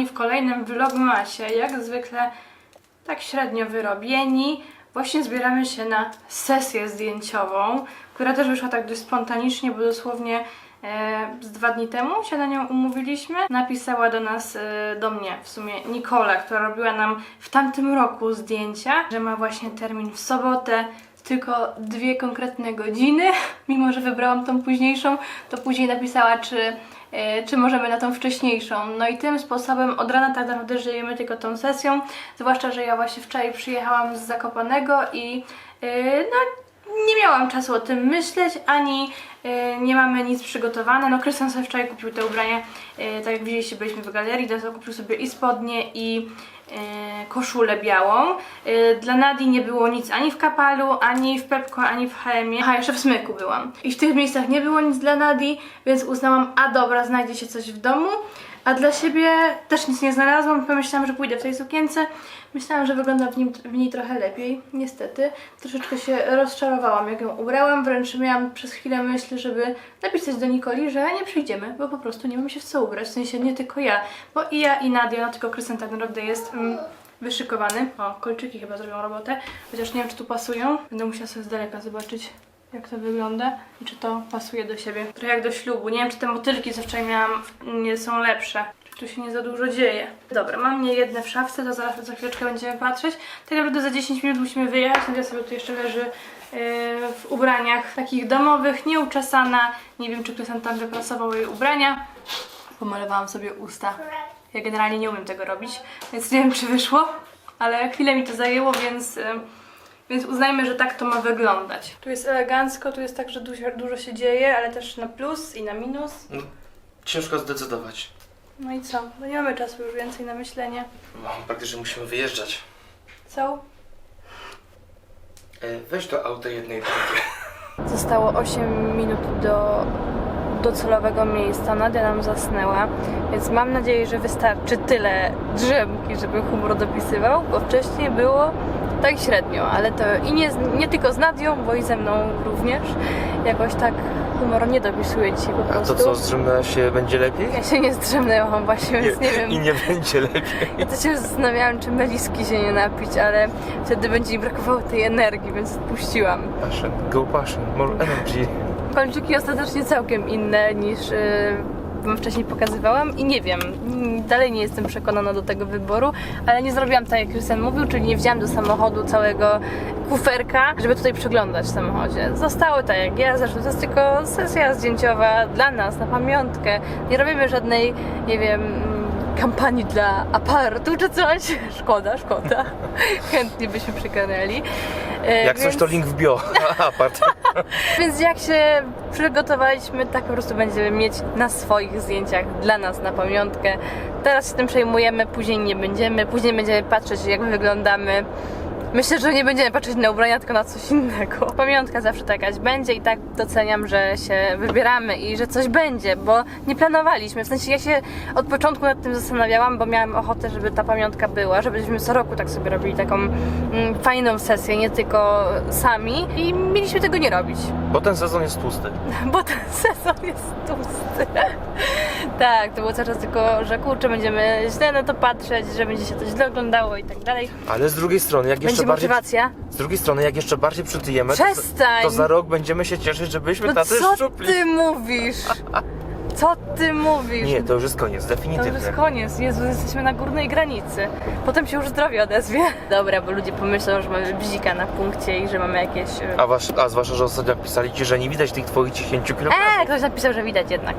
kochani w kolejnym vlogmasie. Jak zwykle tak średnio wyrobieni. Właśnie zbieramy się na sesję zdjęciową, która też wyszła tak dość spontanicznie, bo dosłownie e, z dwa dni temu się na nią umówiliśmy. Napisała do nas, e, do mnie w sumie Nikola, która robiła nam w tamtym roku zdjęcia, że ma właśnie termin w sobotę, tylko dwie konkretne godziny. Mimo, że wybrałam tą późniejszą, to później napisała, czy, e, czy możemy na tą wcześniejszą. No i tym sposobem od rana tak naprawdę żyjemy tylko tą sesją. Zwłaszcza, że ja właśnie wczoraj przyjechałam z Zakopanego i e, no nie miałam czasu o tym myśleć, ani e, nie mamy nic przygotowane. No Krystian sobie wczoraj kupił te ubrania, e, tak jak widzieliście, byliśmy w galerii, to kupił sobie i spodnie, i koszulę białą. E, Dla Nadi nie było nic ani w Kapalu, ani w Pepko, ani w H&M. Aha, jeszcze w Smyku byłam. I w tych miejscach nie było nic dla Nadi, więc uznałam, a dobra, znajdzie się coś w domu. A dla siebie też nic nie znalazłam. Pomyślałam, że pójdę w tej sukience. Myślałam, że wygląda w, nim, w niej trochę lepiej. Niestety. Troszeczkę się rozczarowałam, jak ją ubrałam. Wręcz miałam przez chwilę myśl, żeby napisać do Nikoli, że nie przyjdziemy, bo po prostu nie mamy się w co ubrać. W sensie nie tylko ja. Bo i ja, i Nadia, no tylko Krystian tak naprawdę jest mm, wyszykowany. O, kolczyki chyba zrobią robotę. Chociaż nie wiem, czy tu pasują. Będę musiała sobie z daleka zobaczyć jak to wygląda i czy to pasuje do siebie. Trochę jak do ślubu. Nie wiem, czy te motylki, co wczoraj miałam, nie są lepsze. Czy tu się nie za dużo dzieje. Dobra, mam nie jedne w szafce, to za, za chwileczkę będziemy patrzeć. Tak naprawdę za 10 minut musimy wyjechać, Nadia sobie tu jeszcze leży yy, w ubraniach takich domowych, nieuczesana. Nie wiem, czy ktoś tam wyprasował jej ubrania. Pomalowałam sobie usta. Ja generalnie nie umiem tego robić, więc nie wiem, czy wyszło, ale chwilę mi to zajęło, więc... Więc uznajmy, że tak to ma wyglądać. Tu jest elegancko, tu jest tak, że dużo, dużo się dzieje, ale też na plus i na minus. No, ciężko zdecydować. No i co? No nie mamy czasu już więcej na myślenie. No, praktycznie musimy wyjeżdżać. Co? E, weź do auta jednej i drugiej. Zostało 8 minut do docelowego miejsca. Nadia nam zasnęła, więc mam nadzieję, że wystarczy tyle drzemki, żeby humor dopisywał, bo wcześniej było tak średnio, ale to i nie, nie tylko z Nadią, bo i ze mną również. Jakoś tak humor nie dopisuje dzisiaj po A prostu. to co, zdrzemnęła się będzie lepiej? Ja się nie zdrzemnęłam właśnie, więc nie, wiem. I nie będzie lepiej. Ja też się zastanawiałam, czy meliski się nie napić, ale wtedy będzie mi brakowało tej energii, więc odpuściłam. Passion, go passion, more energy. Kolczyki ostatecznie całkiem inne niż yy, wam wcześniej pokazywałam i nie wiem, dalej nie jestem przekonana do tego wyboru, ale nie zrobiłam tak jak Krystian mówił, czyli nie wzięłam do samochodu całego kuferka, żeby tutaj przeglądać w samochodzie. Zostało tak jak ja, zresztą to jest tylko sesja zdjęciowa dla nas, na pamiątkę. Nie robimy żadnej, nie wiem, kampanii dla aparatu czy coś. Szkoda, szkoda. Chętnie byśmy przekonali. E, Jak coś więc- to link w bio. Apart. więc jak się przygotowaliśmy, tak po prostu będziemy mieć na swoich zdjęciach dla nas na pamiątkę. Teraz się tym przejmujemy, później nie będziemy, później będziemy patrzeć jak wyglądamy. Myślę, że nie będziemy patrzeć na ubrania, tylko na coś innego. Pamiątka zawsze to jakaś będzie i tak doceniam, że się wybieramy i że coś będzie, bo nie planowaliśmy. W sensie ja się od początku nad tym zastanawiałam, bo miałam ochotę, żeby ta pamiątka była, żebyśmy co roku tak sobie robili taką mm, fajną sesję, nie tylko sami i mieliśmy tego nie robić. Bo ten sezon jest tłusty. Bo ten sezon jest tłusty. tak, to było cały czas tylko, że kurczę, będziemy źle na to patrzeć, że będzie się to źle oglądało i tak dalej. Ale z drugiej strony, jak jeszcze Będzie bardziej... motywacja. Z drugiej strony, jak jeszcze bardziej przytyjemy, to, Przestań! to za rok będziemy się cieszyć, że byliśmy No tacy co szczupli. ty mówisz? Co ty mówisz? Nie, to już jest koniec, To już jest koniec. Jezu, jesteśmy na górnej granicy. Potem się już zdrowie odezwie. Dobra, bo ludzie pomyślą, że mamy bzika na punkcie i że mamy jakieś... e, A, wasz, a zwłaszcza, że ostatnio pisali ci, że nie widać tych twoich 10 kilogramów. Eee, ktoś napisał, że widać jednak.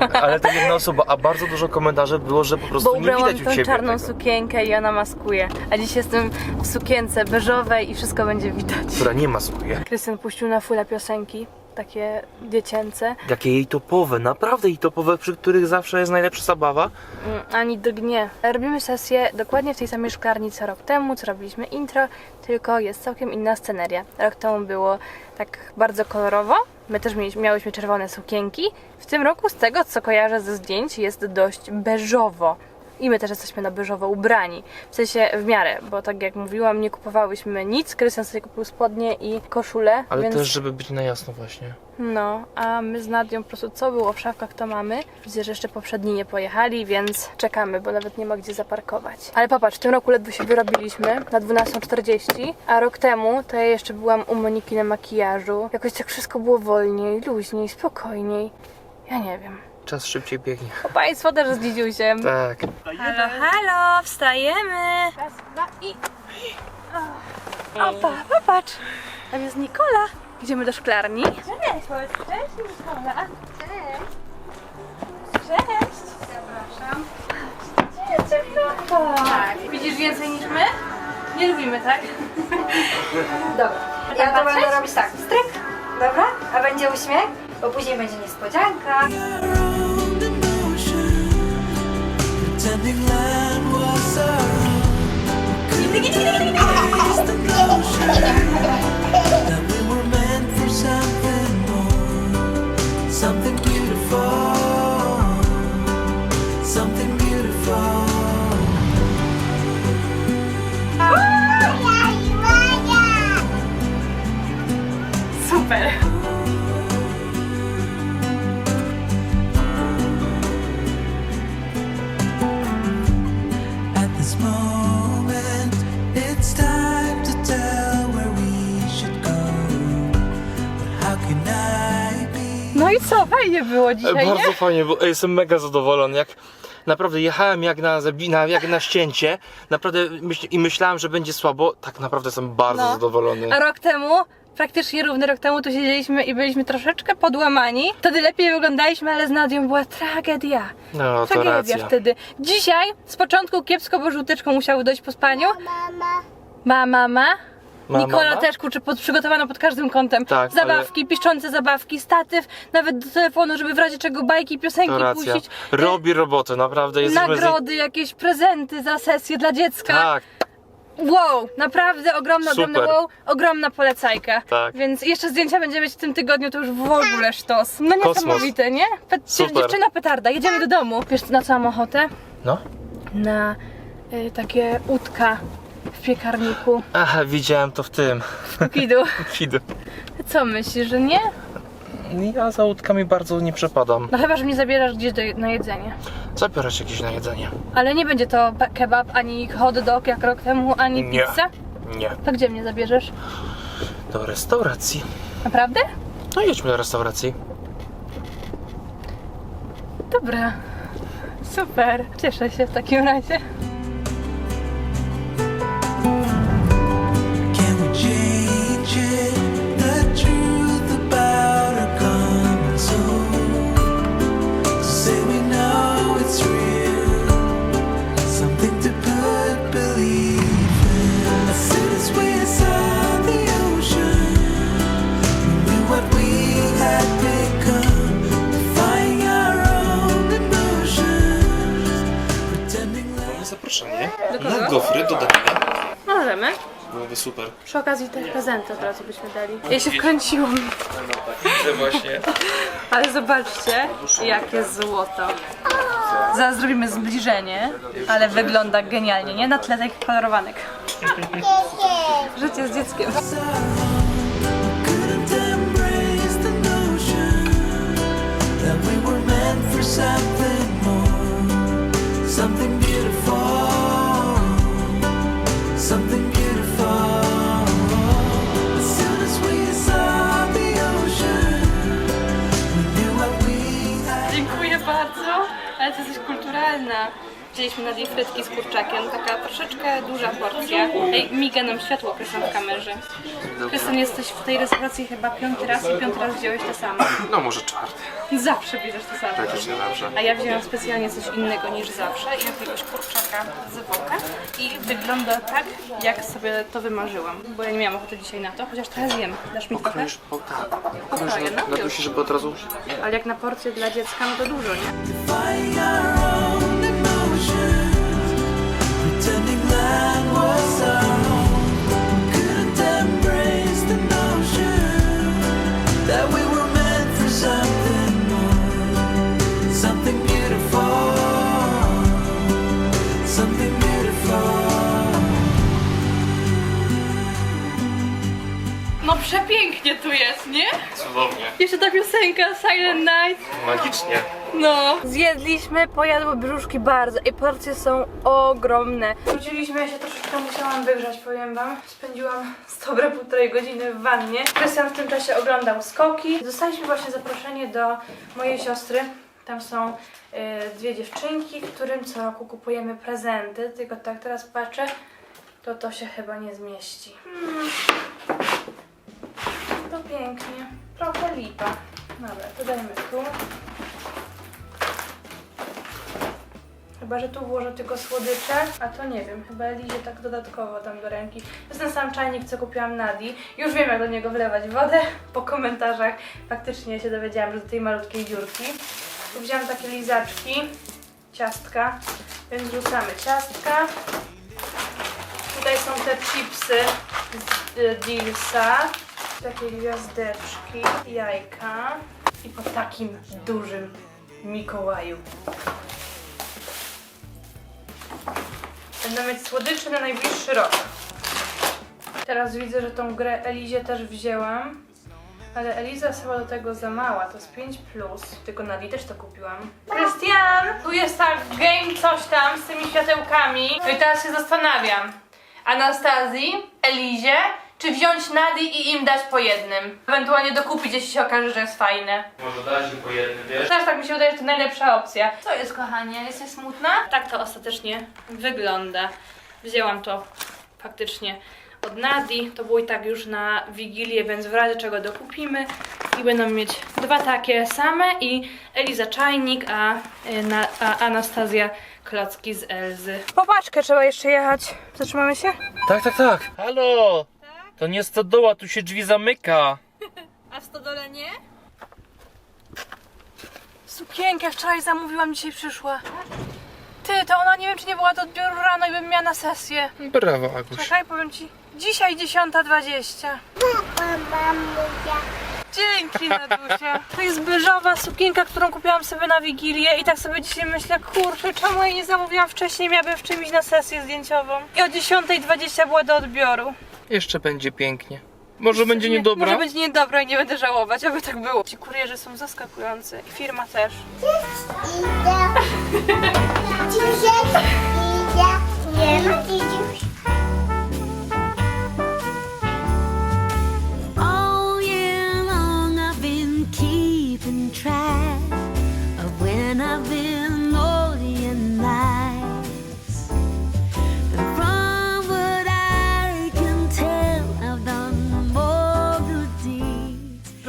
Ale to jedna osoba, a bardzo dużo komentarzy było, że po prostu nie ubrałam widać u tą ciebie czarną tego. sukienkę i ona maskuje. A dziś jestem w sukience beżowej i wszystko będzie widać. Która nie maskuje. Krystian puścił na fula piosenki, takie dziecięce. Jakie jej topowe, naprawdę jej topowe, przy których zawsze jest najlepsza zabawa. Mm, Ani drgnie. Robimy sesję dokładnie w tej samej szklarni co rok temu, co robiliśmy intro, tylko jest całkiem inna sceneria. Rok temu było tak bardzo kolorowo. My też mieliśmy, miałyśmy czerwone sukienki. W tym roku, z tego co kojarzę ze zdjęć, jest dość beżowo. I my też jesteśmy na beżowo ubrani. W sensie w miarę, bo tak jak mówiłam, nie kupowałyśmy nic. Krystian sobie kupił spodnie i koszulę. Ale więc... też, żeby być na jasno właśnie. No, a my z Nadią po prostu co było w szafkach, to mamy. Widzę, że jeszcze poprzedni nie pojechali, więc czekamy, bo nawet nie ma gdzie zaparkować. Ale popatrz, w tym roku ledwo się wyrobiliśmy na 12.40, a rok temu to ja jeszcze byłam u Moniki na makijażu. Jakoś tak wszystko było wolniej, luźniej, spokojniej. Ja nie wiem. Czas szybciej biegnie. O, Państwo też z dzidziusiem. Tak. Halo, halo, wstajemy. Raz, dwa i... Opa, popatrz. Tam jest Nikola. Idziemy do szklarni. Cześć, powiedz cześć Nikola. Cześć. Cześć. Zapraszam. Cześć, Nikola. Tak. Widzisz więcej niż my? Nie lubimy, tak? Dobra. Ja to będę robić tak. Stryk. Dobra? A będzie uśmiech? Bo później będzie niespodzianka. Pretending land was our own. Raised the notion co? Fajnie było dzisiaj, nie? Bardzo fajnie, bo jestem mega zadowolony. Jak naprawdę jechałem jak na, na, jak na ścięcie, naprawdę myśl, i myślałem, że będzie słabo. Tak naprawdę jestem bardzo No. zadowolony. A rok temu, praktycznie równy rok temu, tu siedzieliśmy i byliśmy troszeczkę podłamani. Wtedy lepiej wyglądaliśmy, ale z Nadią była tragedia. No, to Tragedia racja. wtedy. Dzisiaj z początku kiepsko, bo żółteczką musiały dojść po spaniu. Mama. Ma, mama. Ma, Nikola mama? też kurczę pod, przygotowano pod każdym kątem. Tak, zabawki, piszczące zabawki, statyw, nawet do telefonu, żeby w razie czego bajki, piosenki To racja. puścić. Robi robotę, naprawdę. Z niej- Nagrody, jakieś prezenty za sesję dla dziecka. Tak, Wow, naprawdę ogromna, ogromna Super. wow, ogromna polecajka. Tak. Więc jeszcze zdjęcia będziemy mieć w tym tygodniu, to już w ogóle sztos. No niesamowite, nie? Pe- Super. Dziewczyna petarda, jedziemy do domu. Wiesz na co mam ochotę? no. Na y, takie udka w piekarniku Aha, widziałem to w tym. w Kukidu. Fidu. Co myślisz, że nie? Ja za łódkami bardzo nie przepadam. No chyba, że mnie zabierasz gdzieś do, na jedzenie. Zabiorę ci jakieś na jedzenie. Ale nie będzie to pe- kebab, ani hot dog jak rok temu, ani Nie. pizza. Nie. To gdzie mnie zabierzesz? Do restauracji. Naprawdę? No jedźmy do restauracji. Dobra. Super. Cieszę się w takim razie. Gofry do dania. Możemy. Byłoby super. Przy okazji te prezenty od razu byśmy dali. Ja się wkręciłam. Widzę właśnie. Ale zobaczcie, jakie złoto. Zaraz zrobimy zbliżenie, ale wygląda genialnie, nie? Na tle takich kolorowanek. Życie z dzieckiem. couldn't Dziękuję bardzo, ale to jesteś kulturalna. Wzięliśmy na frytki z kurczakiem, taka troszeczkę duża porcja. Ej, miga nam światło Krystian w kamerze. Krystian, jesteś w tej restauracji chyba piąty raz i piąty raz wziąłeś to samo. No może czwarty. Zawsze bierzesz to samo. Praktycznie zawsze. A ja wzięłam specjalnie coś innego niż zawsze i jakiegoś kurczaka z woka i wygląda tak, jak sobie to wymarzyłam. Bo ja nie miałam ochoty dzisiaj na to, chociaż teraz jem. Dasz mi trochę? Już, o tak. Pokroję, no Na już. dusi, żeby od razu... Ale jak na porcję dla dziecka, no to dużo, nie? Pięknie tu jest, nie? Cudownie. Jeszcze ta piosenka Silent Night. Magicznie. No. Zjedliśmy, pojadły brzuszki bardzo i porcje są ogromne. Wróciliśmy, ja się troszeczkę musiałam wygrzać, powiem wam. Spędziłam z dobre półtorej godziny w wannie. Krystian w tym czasie oglądał skoki. Dostaliśmy właśnie zaproszenie do mojej siostry. Tam są y, dwie dziewczynki, którym co roku kupujemy prezenty. Tylko tak teraz patrzę, to to się chyba nie zmieści. Hmm. To pięknie. Trochę lipa. Dobra, to dajmy tu. Chyba, że tu włożę tylko słodycze, a to nie wiem, chyba Elizie tak dodatkowo tam do ręki. To jest ten sam czajnik, co kupiłam Nadi. Już wiem, jak do niego wlewać wodę. Po komentarzach faktycznie się dowiedziałam, że do tej malutkiej dziurki. Tu wziąłam takie lizaczki, ciastka, więc rzucamy ciastka. Tutaj są te chipsy z y, Dilsa, takie gwiazdeczki, jajka i po takim dużym Mikołaju. Będę mieć słodycze na najbliższy rok. Teraz widzę, że tą grę Elizie też wzięłam. Ale Eliza jest chyba do tego za mała, to jest 5 plus. Tylko na też to kupiłam. Krystian! Tu jest tak game coś tam z tymi światełkami. No i teraz się zastanawiam. Anastazji, Elizie, czy wziąć Nadi i im dać po jednym? Ewentualnie dokupić, jeśli się okaże, że jest fajne. Może dać im po jednym, wiesz? Też tak mi się wydaje, że to najlepsza opcja. Co jest, kochanie? Jesteś smutna? Tak to ostatecznie wygląda. Wzięłam to faktycznie od Nadi. To było i tak już na Wigilię, więc w razie czego dokupimy. I będą mieć dwa takie same i Eliza czajnik, a, y, na, a Anastazja klocki z Elzy. Popaczkę trzeba jeszcze jechać. Zatrzymamy się? Tak, tak, tak. Halo! To nie stodoła, tu się drzwi zamyka. A w stodole nie? Sukienkę wczoraj zamówiłam, dzisiaj przyszła. Ty, to ona nie wiem, czy nie była do odbioru rano i bym miała na sesję. Brawo, Aguś. Czekaj, powiem ci. Dzisiaj 10.20. Dzięki, Nadusia. To jest beżowa sukienka, którą kupiłam sobie na Wigilię i tak sobie dzisiaj myślę, kurczę, czemu jej nie zamówiłam wcześniej, miałabym w czymś na sesję zdjęciową. I o 10.20 była do odbioru. Jeszcze będzie pięknie. Może będzie Nie- niedobra? Może będzie niedobra i nie będę żałować, aby tak było. Ci kurierzy są zaskakujący i firma też. All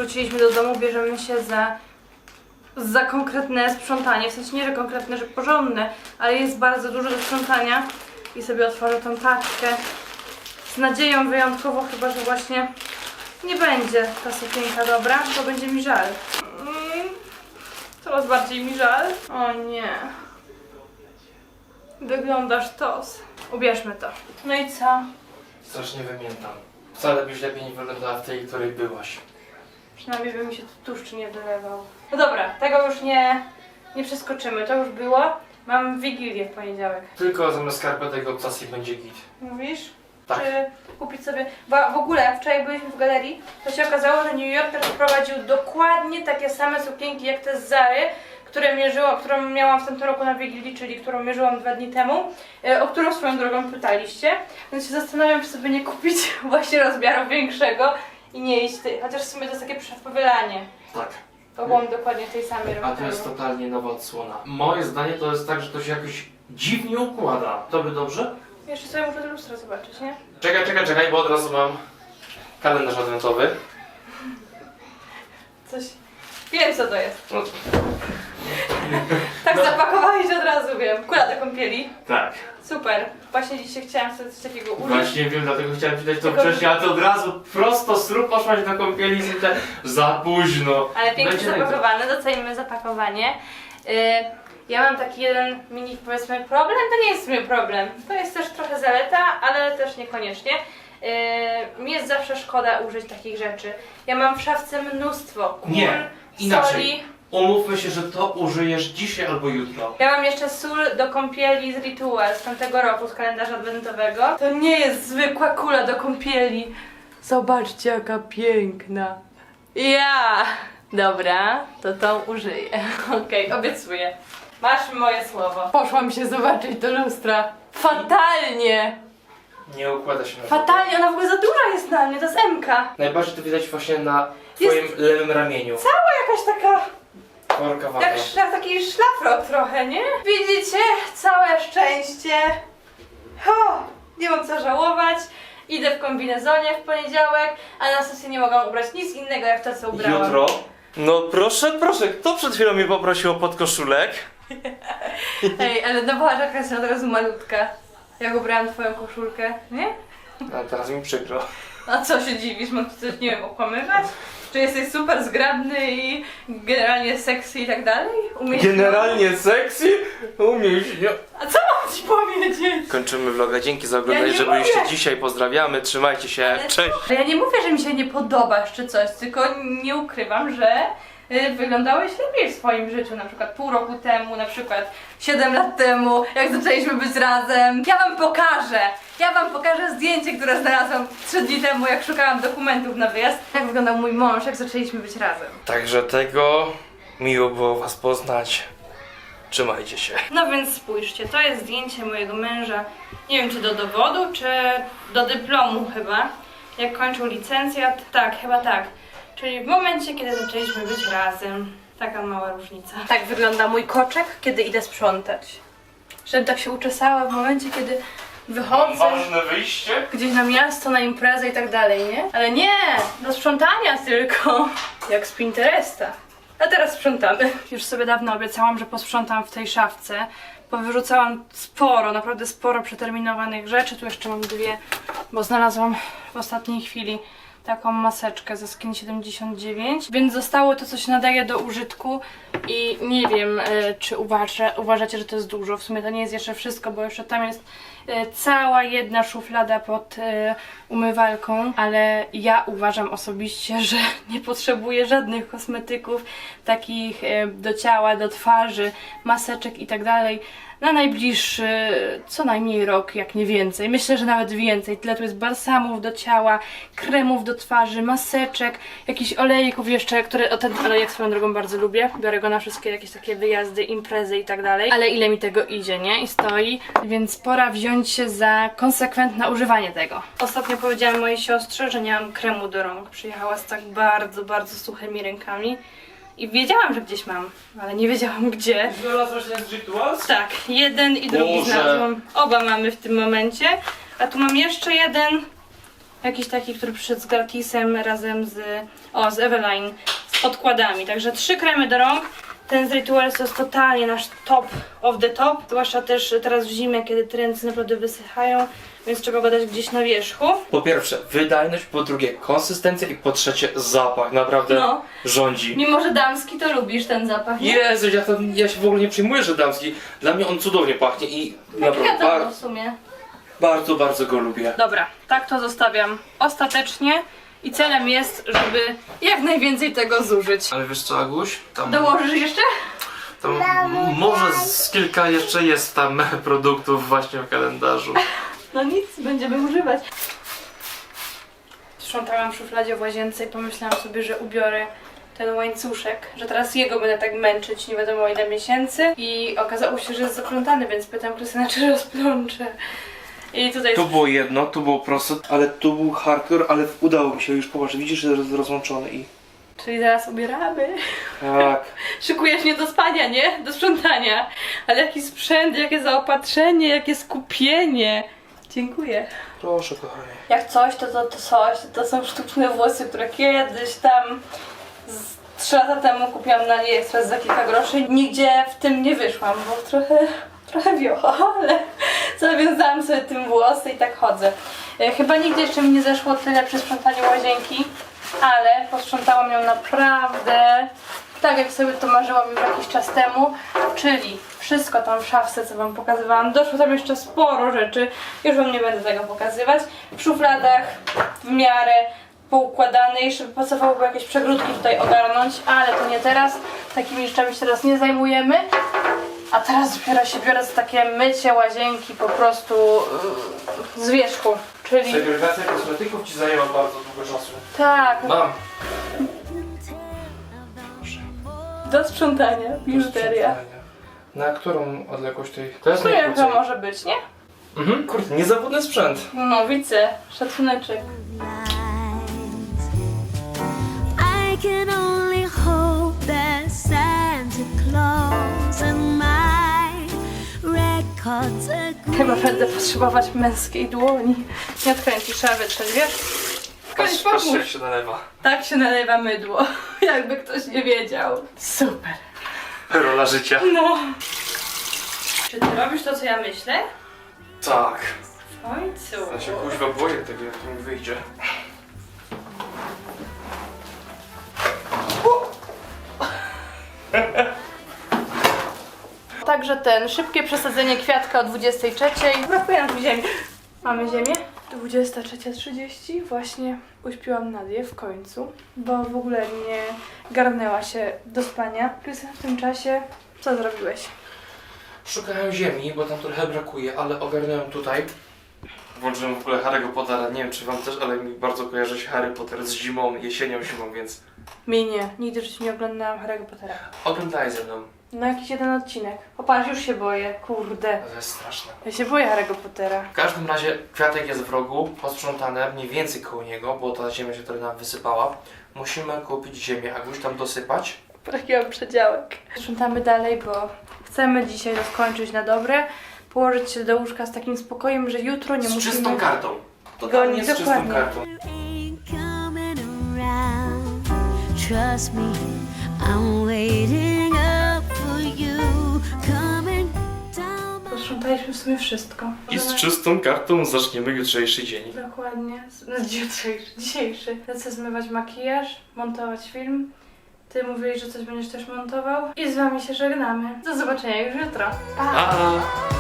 Wróciliśmy do domu, bierzemy się za, za konkretne sprzątanie. W sensie nie, że konkretne, że porządne, ale jest bardzo dużo do sprzątania. I sobie otworzę tą paczkę. Z nadzieją wyjątkowo, chyba że właśnie nie będzie ta sukienka dobra, bo będzie mi żal. Mm, coraz bardziej mi żal. O nie. Wyglądasz tos. Ubierzmy to. No i co? Strasznie wymiętam. Wcale byś lepiej nie wyglądała w tej, której byłaś. Przynajmniej by mi się tu tłuszcz nie wylewał. No dobra, tego już nie, nie przeskoczymy, to już było. Mam Wigilię w poniedziałek. Tylko zamiast skarpetek obcasji będzie git. Mówisz? Tak. Czy kupić sobie... Bo w ogóle wczoraj byliśmy w galerii, to się okazało, że New Yorker wprowadził dokładnie takie same sukienki jak te z Zary, które mierzyło, którą miałam w tamtym roku na Wigilii, czyli którą mierzyłam dwa dni temu, e, o którą swoją drogą pytaliście. Więc się zastanawiam, czy sobie nie kupić właśnie rozmiaru większego i nie iść ty. Chociaż w sumie to jest takie przepowylanie. Tak. To byłam dokładnie w tej samej A to jest totalnie nowa odsłona. Moje zdanie to jest tak, że to się jakoś dziwnie układa. To by dobrze? Jeszcze sobie muszę do lustra zobaczyć, nie? Czekaj, czekaj, czekaj, bo od razu mam kalendarz adwentowy. Coś... Wiem co to jest. No, Tak zapakowałeś że od razu wiem. Kula do kąpieli. tak. Super. Właśnie dzisiaj chciałam sobie coś takiego użyć. Właśnie wiem, dlatego chciałem ci dać to Tylko- wcześniej, ale ty od razu prosto z trup poszłaś do kąpieli i sobie za późno. Ale pięknie Będzie zapakowane, docenimy zapakowanie. Yy, ja mam taki jeden mini powiedzmy problem, to nie jest w sumie problem. To jest też trochę zaleta, ale też niekoniecznie. Yy, mi jest zawsze szkoda użyć takich rzeczy. Ja mam w szafce mnóstwo kul, Nie, inaczej. soli. Umówmy się, że to użyjesz dzisiaj albo jutro. Ja mam jeszcze sól do kąpieli z Ritual z tamtego roku, z kalendarza adwentowego. To nie jest zwykła kula do kąpieli. Zobaczcie, jaka piękna. Ja! Dobra, to tą użyję. Okej, obiecuję. Masz moje słowo. Poszłam się zobaczyć do lustra. Fatalnie! Nie układa się na Fatalnie, ona w ogóle za duża jest na mnie, to jest MK. Najbardziej to widać właśnie na twoim lewym ramieniu. Jakaś taka, Szla, taki szlafrok trochę, nie? Widzicie? Całe szczęście. Ho, nie mam co żałować. Idę w kombinezonie w poniedziałek, a na sesję nie mogłam ubrać nic innego jak to, co ubrałam. Jutro? No proszę, proszę, kto przed chwilą mnie poprosił o podkoszulek? Ej, ale no była jaka jest od razu malutka. Jak ubrałam twoją koszulkę, nie? A teraz mi przykro. A co się dziwisz? Mam ci coś, nie wiem, okłamywać? Czy jesteś super zgrabny i generalnie sexy i tak dalej? Umiesz Generalnie sexy? Umiesz, nie? A co mam ci powiedzieć? Kończymy vloga. Dzięki za oglądanie, Ja nie że byliście mówię. dzisiaj. Pozdrawiamy, trzymajcie się. Cześć! Ale Ja nie mówię, że mi się nie podobasz czy coś, tylko nie ukrywam, że y, wyglądałeś lepiej w swoim życiu, na przykład pół roku temu, na przykład 7 lat temu, jak zaczęliśmy być razem. Ja wam pokażę, ja wam pokażę zdjęcie, które znalazłam 3 dni temu, jak szukałam dokumentów na wyjazd. Jak wyglądał mój mąż, jak zaczęliśmy być razem. Także tego miło było was poznać. Trzymajcie się. No więc spójrzcie, to jest zdjęcie mojego męża, nie wiem czy do dowodu, czy do dyplomu chyba, jak kończył licencjat, tak, chyba tak. Czyli w momencie, kiedy zaczęliśmy być razem. Taka mała różnica. Tak wygląda mój koczek, kiedy idę sprzątać. Żebym tak się uczesała w momencie, kiedy wychodzę wyjście. gdzieś na miasto, na imprezę i tak dalej, nie? Ale nie, do sprzątania tylko, jak z Pinteresta. A teraz sprzątamy. Już sobie dawno obiecałam, że posprzątam w tej szafce. Powyrzucałam sporo, naprawdę sporo przeterminowanych rzeczy. Tu jeszcze mam dwie, bo znalazłam w ostatniej chwili taką maseczkę ze Skin 79, więc zostało to, co się nadaje do użytku i nie wiem, e, czy uważa, uważacie, że to jest dużo. W sumie to nie jest jeszcze wszystko, bo jeszcze tam jest e, cała jedna szuflada pod e, umywalką, ale ja uważam osobiście, że nie potrzebuję żadnych kosmetyków takich do ciała, do twarzy, maseczek i tak dalej na najbliższy co najmniej rok, jak nie więcej. Myślę, że nawet więcej. Tyle tu jest balsamów do ciała, kremów do twarzy, maseczek, jakichś olejków jeszcze, które o ten olejek swoją drogą bardzo lubię. Biorę go na wszystkie jakieś takie wyjazdy, imprezy i tak dalej. Ale ile mi tego idzie, nie? I stoi, więc pora wziąć się za konsekwentne używanie tego. Ostatnio powiedziałam mojej siostrze, że nie mam kremu do rąk. Przyjechała z tak bardzo, bardzo suchymi rękami. I wiedziałam, że gdzieś mam, ale nie wiedziałam gdzie. Znalazłaś ten z Rituals? Tak, jeden i drugi Boże. znalazłam. Oba mamy w tym momencie. A tu mam jeszcze jeden. Jakiś taki, który przyszedł z gratisem razem z. O, z Eveline. Z odkładami. Także trzy kremy do rąk. Ten z Rituals to jest totalnie nasz top of the top. Zwłaszcza też teraz w zimę, kiedy ręce naprawdę wysychają, więc trzeba go dać gdzieś na wierzchu. Po pierwsze, wydajność, po drugie, konsystencja i po trzecie, zapach. Naprawdę No. rządzi. Mimo, że damski, to lubisz ten zapach. nie? Jezu, ja, to, ja się w ogóle nie przyjmuję, że damski. Dla mnie on cudownie pachnie i Tak naprawdę wiadomo bar, w sumie. bardzo, bardzo go lubię. Dobra, tak to zostawiam ostatecznie i celem jest, żeby jak najwięcej tego zużyć. Ale wiesz co, Aguś? Tam, Dołożysz jeszcze? tam może z kilka jeszcze jest tam produktów właśnie w kalendarzu. No nic, będziemy używać. Sprzątałam w szufladzie w łazience i pomyślałam sobie, że ubiorę ten łańcuszek, że teraz jego będę tak męczyć nie wiadomo ile miesięcy i okazało się, że jest zaplątany, więc pytam Krystyna, czy rozplączę. I tutaj Tu było jedno, tu było proste, ale tu był hardcore, ale udało mi się już, popatrz, widzisz, że jest rozłączony i... Czyli zaraz ubieramy. Tak. Szykujesz mnie do spania, nie? Do sprzątania. Ale jaki sprzęt, jakie zaopatrzenie, jakie skupienie. Dziękuję. Proszę, kochanie. Jak coś, to to, to coś, to, to są sztuczne włosy, które kiedyś tam z 3 lata temu kupiłam na AliExpress za kilka groszy. Nigdzie w tym nie wyszłam, bo trochę, trochę wiocha, ale zawiązałam sobie tym włosy i tak chodzę. E, Chyba nigdy jeszcze mi nie zeszło tyle przy sprzątaniu łazienki, ale posprzątałam ją naprawdę tak, jak sobie to marzyłam już jakiś czas temu, czyli wszystko tam w szafce, co Wam pokazywałam. Doszło tam jeszcze sporo rzeczy, już Wam nie będę tego pokazywać. W szufladach w miarę poukładane, jeszcze by pasowałoby jakieś przegródki tutaj ogarnąć, ale to nie teraz. Takimi rzeczami się teraz nie zajmujemy. A teraz dopiero się biorę za takie mycie łazienki po prostu yy, z wierzchu. Czyli Segregacja kosmetyków ci zajęła bardzo długo czasu. tak, Mam. Do sprzątania, biżuteria. Na którą odległość tej? To jest No jak to najkrócej. może być, nie? Mhm, kurde, niezawodny sprzęt. No widzę, szacuneczek. I can only hope that Santa Claus and my records agree. Chyba będę potrzebować męskiej dłoni. Nie odkręcisz, trzeba wytrzeć, wiesz? Patrz, patrz jak się nalewa. Tak się nalewa mydło, jakby ktoś nie wiedział. Super. Rola życia. No. Czy ty robisz to, co ja myślę? Tak. W końcu. Ja się kuźwa boję tego, jak to mi wyjdzie. Także ten, szybkie przesadzenie kwiatka o 23. Brakuje nam tu ziemi. Mamy ziemię? 23.30. Właśnie uśpiłam Nadię w końcu, bo w ogóle nie garnęła się do spania. Krystian, w tym czasie co zrobiłeś? Szukałem ziemi, bo tam trochę brakuje, ale ogarnąłem tutaj. Włączyłem w ogóle Harry'ego Pottera. Nie wiem, czy wam też, ale mi bardzo kojarzy się Harry Potter z zimą, jesienią, zimą, więc Mi nie. Nigdy w życiu nie oglądałam Harry'ego Pottera. oglądaj ze mną. No jakiś jeden odcinek. Popatrz, już się boję. Kurde. To jest straszne. Ja się boję Harry'ego Pottera. W każdym razie kwiatek jest w rogu, posprzątane mniej więcej koło niego, bo ta ziemia się trochę nam wysypała. Musimy kupić ziemię, a już tam dosypać. Brakiłam przedziałek. Sprzątamy dalej, bo chcemy dzisiaj to skończyć na dobre. Położyć się do łóżka z takim spokojem, że jutro nie Z musimy... czystą kartą. Totalnie z czystą kartą. Trust me, I'm waiting up for you. Coming down my Posprzątaliśmy w sumie wszystko. I z czystą kartą zaczniemy jutrzejszy dzień. Dokładnie. Z- Dzisiejszy. Dzisiejszy. Lecę zmywać makijaż, montować film. Ty mówiłeś, że coś będziesz też montował. I z wami się żegnamy. Do zobaczenia już jutro. Pa! A.